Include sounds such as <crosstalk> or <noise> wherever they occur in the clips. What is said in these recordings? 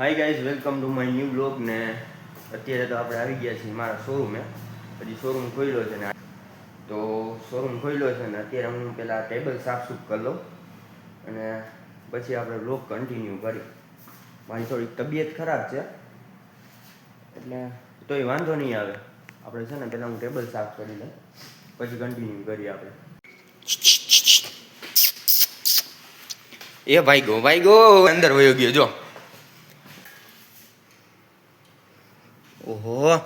Hi guys welcome to my new blog ને અત્યારે તો આપણે આવી ગયા છીએ મારા શોરૂમે હજી શોરૂમ ખોલ્યો છે ને તો શોરૂમ ખોલ્યો છે ને અત્યારે હું પેલા ટેબલ સાફ સૂફ કરી લઉં અને પછી આપણે બ્લોગ કન્ટિન્યુ કરી. મારી થોડીક તબિયત ખરાબ છે, એટલે તોય વાંધો નહીં આવે. આપણે છે ને પહેલાં હું ટેબલ સાફ કરી લઉં, પછી કન્ટિન્યુ કરીએ આપણે. એ ભાઈ ગો ભાઈ ગો, અંદર વયો ગયો, જો. ઓહો.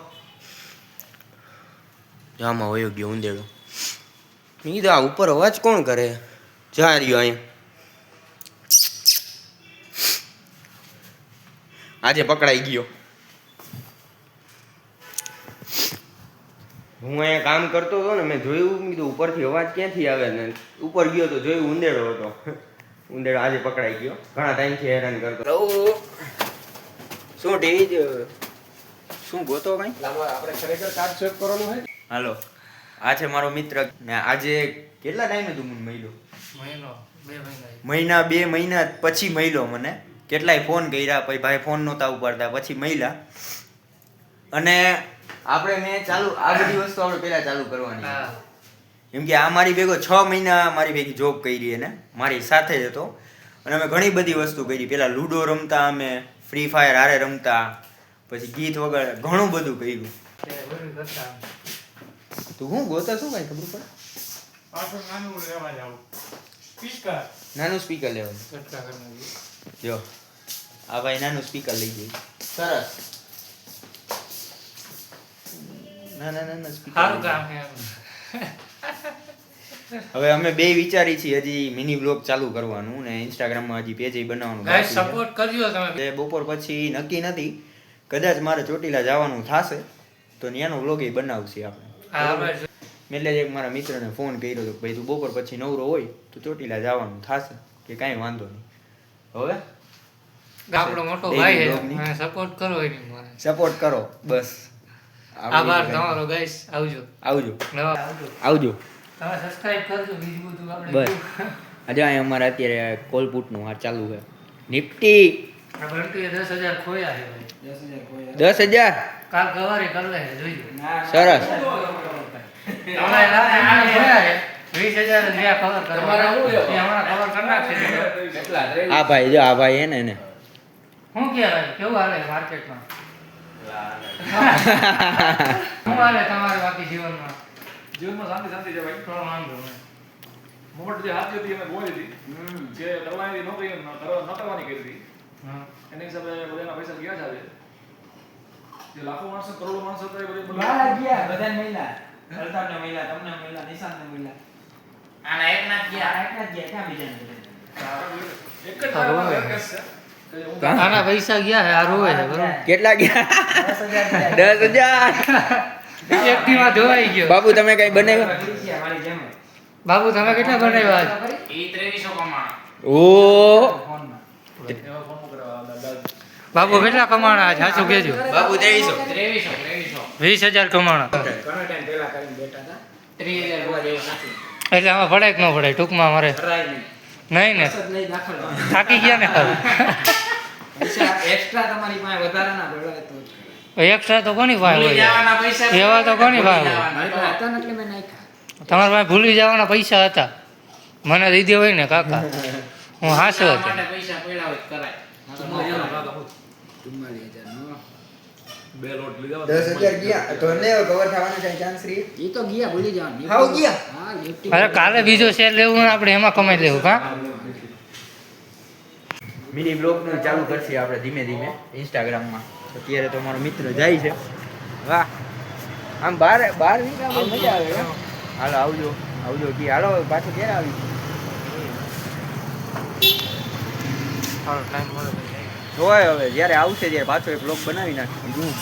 જામાં વયો ગયો ઉંદેડો. મેં ઉપર અવાજ કોણ કરે? જા રહ્યો અહીંયા આજે પકડાઈ ગયો. હું અહીંયા કામ કરતો હતો ને, મેં જોયું કીધું ઉપરથી અવાજ ક્યાંથી આવે ને? ઉપર ગયો તો જોયું, ઉંદેડો હતો. ઉંદેડો આજે પકડાઈ ગયો. ઘણા ટાઈમથી હેરાન કરતો. શું ટીવી શું ગોતો કઈ? આપણે ખરેખર કાર્ડ ચેક કરવાનું હોય? હાલો. આ છે મારો મિત્ર. ને આજે કેટલા ટાઈમે તું મને મળ્યો? મહિનો બે મહિના મહિના બે મહિના પછી મળ્યો મને. કેટલાય ફોન કર્યા પછી ભાઈ ફોન નહોતા ઉપાડતા પછી મળ્યા. અને આપણે મેં ચાલુ આ બધી વસ્તુ આપણે પહેલા ચાલુ કરવાની. કેમ કે આ મારી ભેગો છ મહિના મારી ભેગી જોબ કરી અને મારી સાથે જ હતો. અને અમે ઘણી બધી વસ્તુ કરી. પેલા લૂડો રમતા અમે ફ્રી ફાયર હારે રમતા. પછી ગીત વગર ઘણું બધું કર્યું. તે હું ગોતા શું કઈ ખબર પડે? નાનું સ્પીકર. લેવાનું. જો આ ભાઈ નાનું સ્પીકર લઈ ગયું સરસ. ના ના ના સારું કામ હવે અમે બે વિચારી છીએ હજી મિની બ્લોગ ચાલુ કરવાનું ને ઇન્સ્ટાગ્રામમાં હજી પેજ બનાવવાનું. સપોર્ટ કરજો તમે. બપોર પછી નક્કી નથી. કદાચ મારે ચોટીલા જવાનું થશે તો ત્યાંનો વ્લોગ એ બનાવશે આપણે. એટલે એક મારા મિત્રને ફોન કર્યો હતો ભાઈ તું બપોર પછી નવરો હોય તો ચોટીલા જવાનું થશે કે કાંઈ વાંધો નહીં. હવે? આપણો મોટો ભાઈ છે. સપોર્ટ કરો એની સપોર્ટ કરો બસ. આભાર તમારો ગાઈસ આવજો. આવજો. આવજો. તમે સબસ્ક્રાઇબ કરજો બીજું બધું આપણે બસ. આજે અમારે અત્યારે કોલપુટનું આ ચાલુ છે. નિફ્ટી! દસ હજાર ખોયા છે ભાઈ. દસ હજાર કાલ સવારે કરી લે જોઈજો સરસ. તમારે આ ભાઈ જો આ ભાઈ એને એને. શું કહેવાય કેવું હાલે માર્કેટમાં? <laughs> શું હાલે તમારે બાકી જીવનમાં? જીવનમાં શાંતિ શાંતિ છે ભાઈ. થોડો વાંધો નહીં. મોટ જે હાથ હતી અમે બોલી હતી જે કરવાની નોકરી ન કરવા- ન કરવાની કરી હતી. એના હિસાબે બધાના પૈસા ગયા છે આજે. જે લાખો માણસો કરોડો માણસો હતા એ બધા મારા ગયા બધાને મળ્યા. અલ્તાફને મહિલા તમને મહિલા નિશાંતને મળ્યા. આના એકના જ ગયા. આના એક ના ગયા. ક્યાં બીજાને એક જ એક છે. હું? આના પૈસા ગયા બરોબર. કેટલા ગયા? દસ હજાર ગયા. દસ હજાર. એકટીમાં ધોવાઈ ગયો. બાબુ તમે કઈ બનાવ્યું? જ. બાબુ તમે કેટલા બનાવ્યા? કમાણા ઓ. બાબુ કેટલા કમાણા? આજ સાચું કહેજો. બાબુ ત્રેવીસો. વીસ હજાર કમાણા. એટલે આમાં પડાય કે ન પડાય ટૂંકમાં મારે નહીં. ને? થાકી ગયા ને એક્સ્ટ્રા તમારી પાસે વધારાના ભરવા તો એક્સ્ટ્રા તો કોની પાસે હોય? એવા તો કોની પાસે તમારા પાસે ભૂલી જવાના પૈસા હતા. મને દીધી હોય ને કાકા. હું હાસો હતો. પૈસા પડ્યા હોય કરાય. અરે કાલે બીજો શેર લેવું આપણે એમાં કમાઈ લેવું કા મિની બ્લોગનું ચાલુ કરશે આપણે ધીમે ધીમે ઇન્સ્ટાગ્રામમાં અત્યારે તો મારો મિત્ર જાય છે. વાહ. આમ બાર બાર મજા આવે. હાલો આવજો. આવજો. કી હાલો પાછું ક્યારે આવી ટાઈમ મળે જોવાય હવે જ્યારે આવશે ત્યારે પાછો એક બ્લોગ બનાવી નાખીશું.